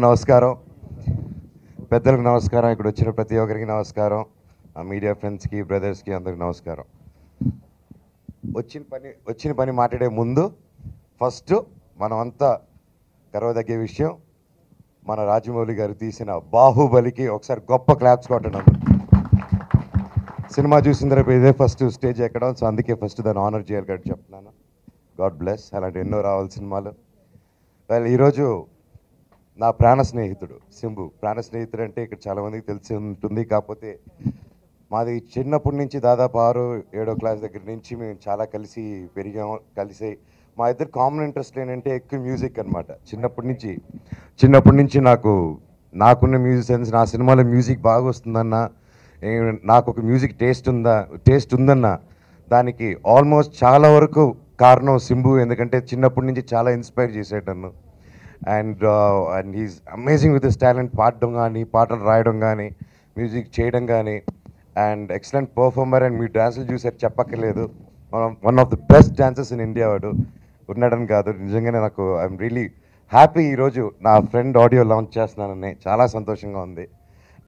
నమస్కారం. పెద్దలకు నమస్కారం ఇక్కడ వచ్చిన ప్రతి ఒక్కరికి నమస్కారం. ఆ మీడియా ఫ్రెండ్స్కి బ్రదర్స్కి అందరికి నమస్కారం. వచ్చిన పని వచ్చిన పని మాట్లాడే ముందు ఫస్ట్ మనమంతా గర్వదగ్గే విషయం మన రాజమౌళి గారు తీసిన బాహుబలికి ఒకసారి గొప్ప క్లాప్స్ కొట్టడం. సినిమా చూసిన తర్వాత ఇదే ఫస్ట్ స్టేజ్ ఎక్కడం. సో అందుకే ఫస్ట్ దాన్ని ఆనర్ చేయాలి కాబట్టి చెప్తున్నాను. God bless. అలాంటి ఎన్నో రావాలి సినిమాలు. వాళ్ళు ఈరోజు నా ప్రాణ స్నేహితుడు సింబు ప్రాణ స్నేహితుడు అంటే ఇక్కడ చాలామందికి తెలిసి ఉంటుంది. కాకపోతే మాది చిన్నప్పటి నుంచి దాదాపు ఆరు ఏడో క్లాస్ దగ్గర నుంచి మేము చాలా కలిసి పెరిగాం కలిసి మా ఇద్దరు కామన్ ఇంట్రెస్ట్ ఏంటంటే ఎక్కువ మ్యూజిక్ అనమాట చిన్నప్పటి నుంచి చిన్నప్పటి నుంచి నాకు నాకున్న మ్యూజిక్ సెన్స్ నా సినిమాలో మ్యూజిక్ బాగా వస్తుందన్నా నాకు ఒక మ్యూజిక్ టేస్ట్ ఉందా టేస్ట్ ఉందన్నా దానికి ఆల్మోస్ట్ చాలా వరకు కారణం సింబు ఎందుకంటే చిన్నప్పటి నుంచి చాలా ఇన్స్పైర్ చేసేటన్ను నన్ను. And and he's amazing with his talent పాడడం కానీ పాటలు రాయడం కానీ మ్యూజిక్ చేయడం కానీ అండ్ ఎక్సలెంట్ పర్ఫార్మర్ అండ్ మీ డ్యాన్సులు చూసారు చెప్పక్కర్లేదు one of the best dances in India వాడు. ఉన్నాడని కాదు. నిజంగానే నాకు ఐఎమ్ రియలీ హ్యాపీ ఈరోజు నా ఫ్రెండ్ ఆడియో లాంచ్ చేస్తున్నానని. చాలా సంతోషంగా ఉంది.